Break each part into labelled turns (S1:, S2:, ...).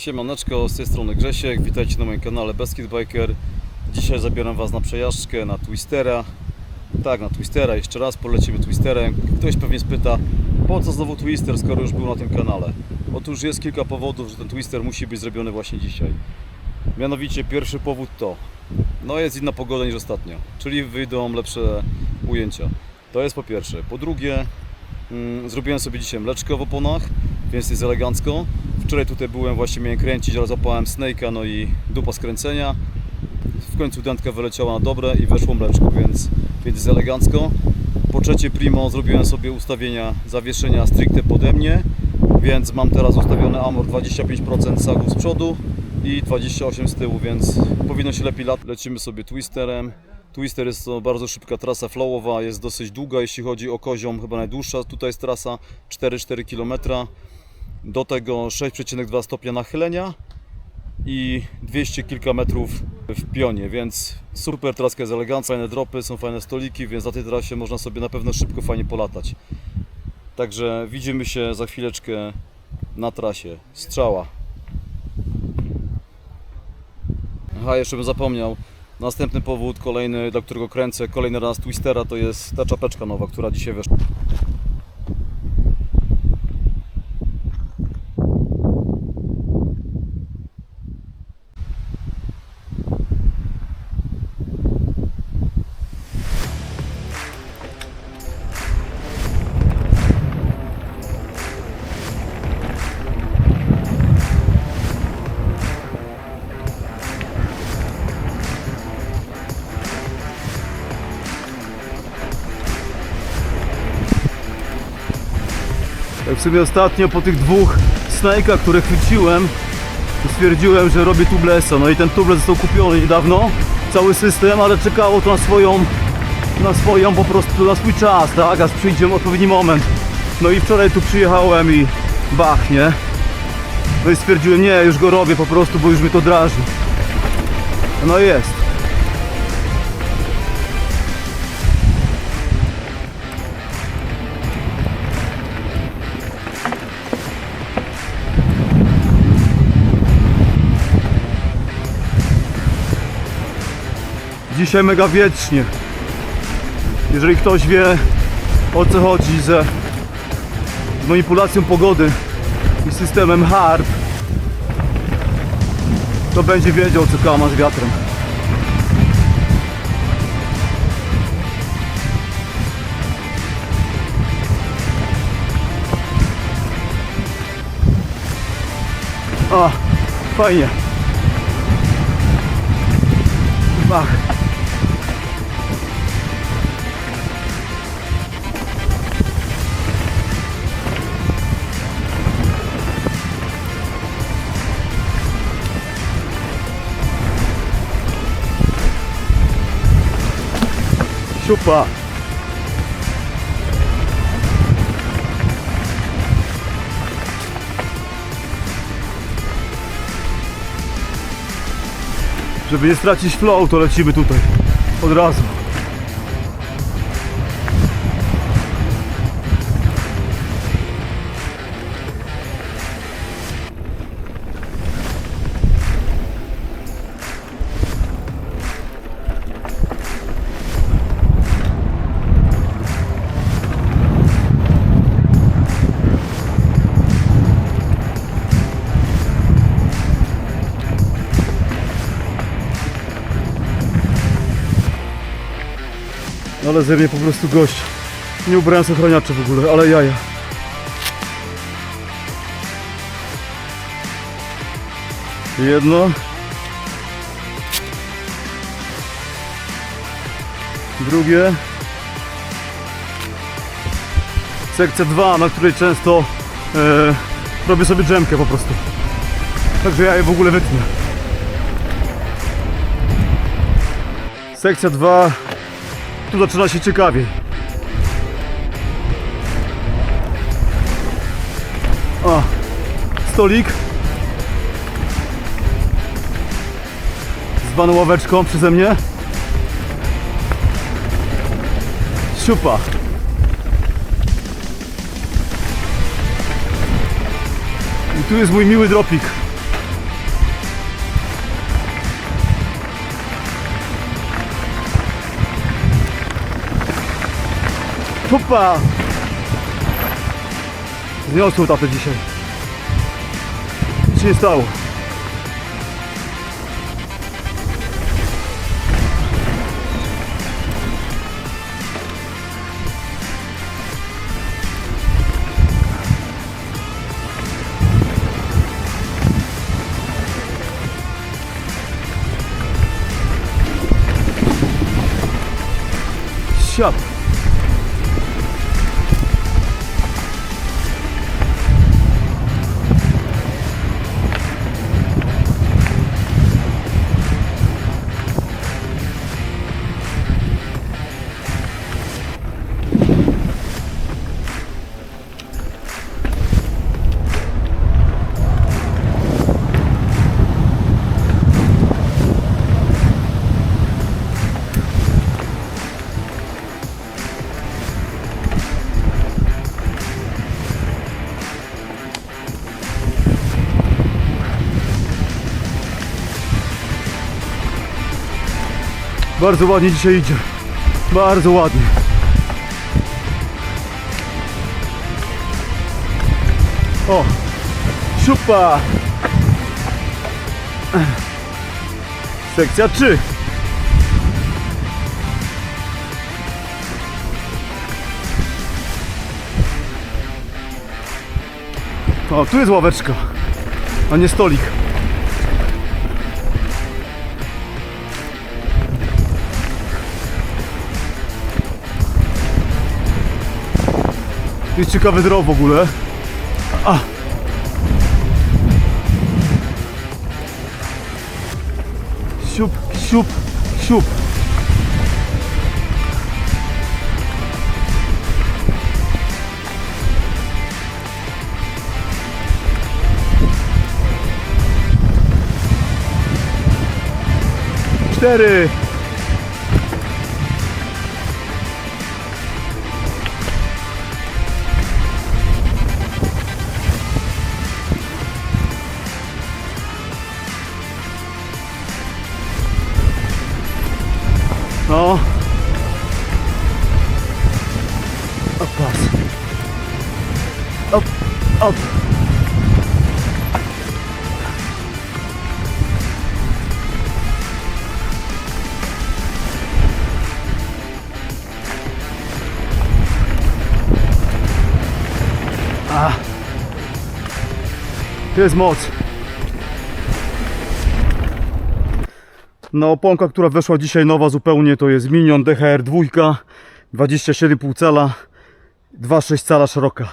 S1: Siemaneczko, z tej strony Grzesiek, witajcie na moim kanale Beskid Biker. Dzisiaj zabieram Was na przejażdżkę na Twistera. Tak, na Twistera, jeszcze raz polecimy Twisterem. Ktoś pewnie spyta, po co znowu Twister, skoro już był na tym kanale. Otóż jest kilka powodów, że ten Twister musi być zrobiony właśnie dzisiaj. Mianowicie pierwszy powód to, no jest inna pogoda niż ostatnio, czyli wyjdą lepsze ujęcia. To jest po pierwsze. Po drugie, mm, zrobiłem sobie dzisiaj mleczko w oponach, więc jest elegancko. Wczoraj tutaj byłem, właśnie miałem kręcić, ale zapałem snake'a, no i dupa skręcenia. W końcu dętka wyleciała na dobre i weszło mleczko, więc, więc jest elegancko. Po trzecie primo zrobiłem sobie ustawienia zawieszenia stricte pode mnie, więc mam teraz ustawiony Amor 25% sagu z przodu i 28 z tyłu, więc powinno się lepiej lat. Lecimy sobie twisterem. Twister jest to bardzo szybka trasa flowowa, jest dosyć długa, jeśli chodzi o koziom, chyba najdłuższa. Tutaj jest trasa 4-4 km. Do tego 6,2 stopnia nachylenia i 200 kilka metrów w pionie, więc super traska jest elegancka, fajne dropy, są fajne stoliki, więc na tej trasie można sobie na pewno szybko, fajnie polatać. Także widzimy się za chwileczkę na trasie. Strzała. Aha, jeszcze bym zapomniał. Następny powód, kolejny, dla którego kręcę kolejny raz Twistera, to jest ta czapeczka nowa, która dzisiaj weszła. Sumie ostatnio po tych dwóch snake'ach, które chwyciłem, stwierdziłem, że robię tublesa. No i ten tubeless został kupiony niedawno, cały system, ale czekało to na swoją, na swoją po prostu, na swój czas, tak, aż przyjdzie odpowiedni moment. No i wczoraj tu przyjechałem i bach, nie? No i stwierdziłem, nie, już go robię po prostu, bo już mnie to drażni. No jest. Dzisiaj mega wiecznie. Jeżeli ktoś wie o co chodzi ze z manipulacją pogody i systemem HARP, to będzie wiedział co kama z wiatrem. A, fajnie. Bach. Super. Żeby nie stracić flow, to lecimy tutaj. Od razu. Ale ze mnie po prostu gość. Nie ubrałem ochraniaczy w ogóle, ale jaja. Jedno. Drugie. Sekcja 2, na której często e, robię sobie dżemkę po prostu. Także ja je w ogóle wytnę. Sekcja 2 tu zaczyna się ciekawiej. O, stolik z baną ławeczką przeze mnie. Siupa. I tu jest mój miły dropik. Hopa! Zniosło tatę dzisiaj. Nic się nie stało. Siad. Bardzo ładnie dzisiaj idzie. Bardzo ładnie. O! Siupa! Sekcja 3. O, tu jest ławeczka, a nie stolik. Jest ciekawy drop w ogóle. A. Siup, siup, siup. Cztery. No. Op, pas. Op, op. A. To jest No oponka, która weszła dzisiaj nowa zupełnie to jest Minion DHR 2 27,5 cala 2,6 cala szeroka.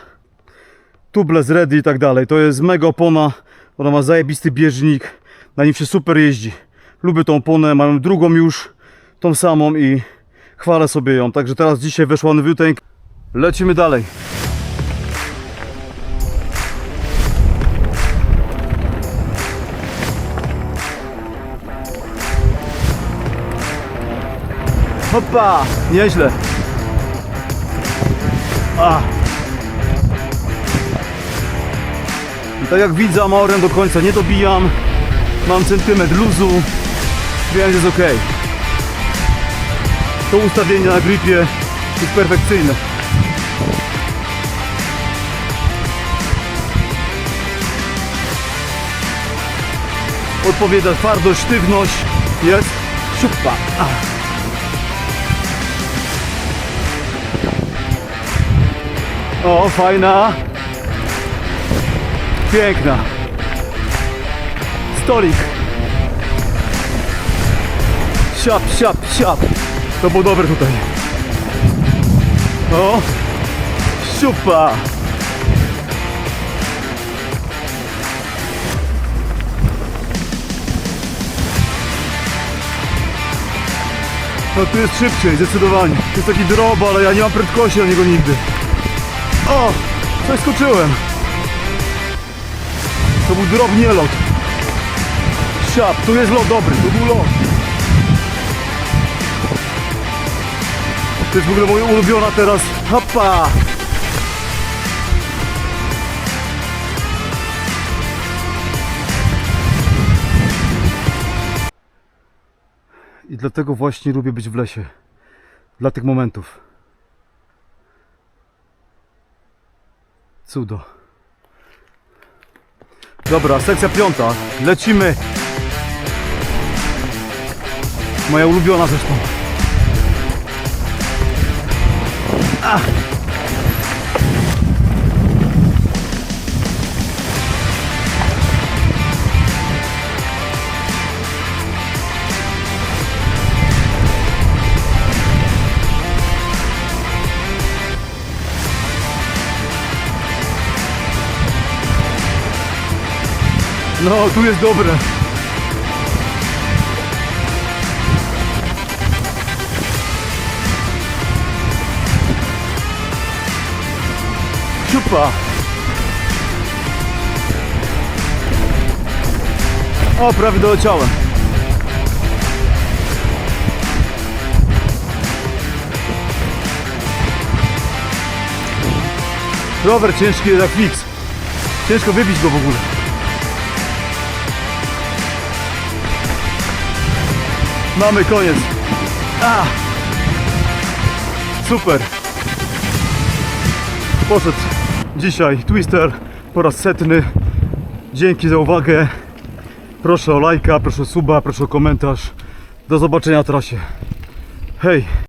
S1: Tubeless ready i tak dalej. To jest mega opona. Ona ma zajebisty bieżnik. Na nim się super jeździ. Lubię tą oponę, mam drugą już tą samą i chwalę sobie ją. Także teraz dzisiaj weszła nowiuteńka lecimy dalej Hopa! Nieźle. A. I tak jak widzę, amorem do końca nie dobijam. Mam centymetr luzu, więc jest ok. To ustawienie na gripie jest perfekcyjne. Odpowiada twardość, sztywność. Jest. Siupa. O, fajna. Piękna. Stolik. Siap, siap, siap. To było dobre tutaj. O. Siupa. No tu jest szybciej, zdecydowanie. To jest taki drop, ale ja nie mam prędkości na niego nigdy. O! Coś skoczyłem. To był drop, nie lot. Siap, tu jest lot dobry, to był lot. To jest w ogóle moja ulubiona teraz. Hopa! I dlatego właśnie lubię być w lesie. Dla tych momentów. Cudo. Dobra, sekcja piąta. Lecimy. Moja ulubiona zresztą. Ah. No, tu jest dobre. Siupa. O, prawie doleciałem. Rower ciężki jak fix. Ciężko wybić go w ogóle. Mamy koniec. A! Super. Poszedł dzisiaj Twister po raz setny. Dzięki za uwagę. Proszę o lajka, proszę o suba, proszę o komentarz. Do zobaczenia na trasie. Hej!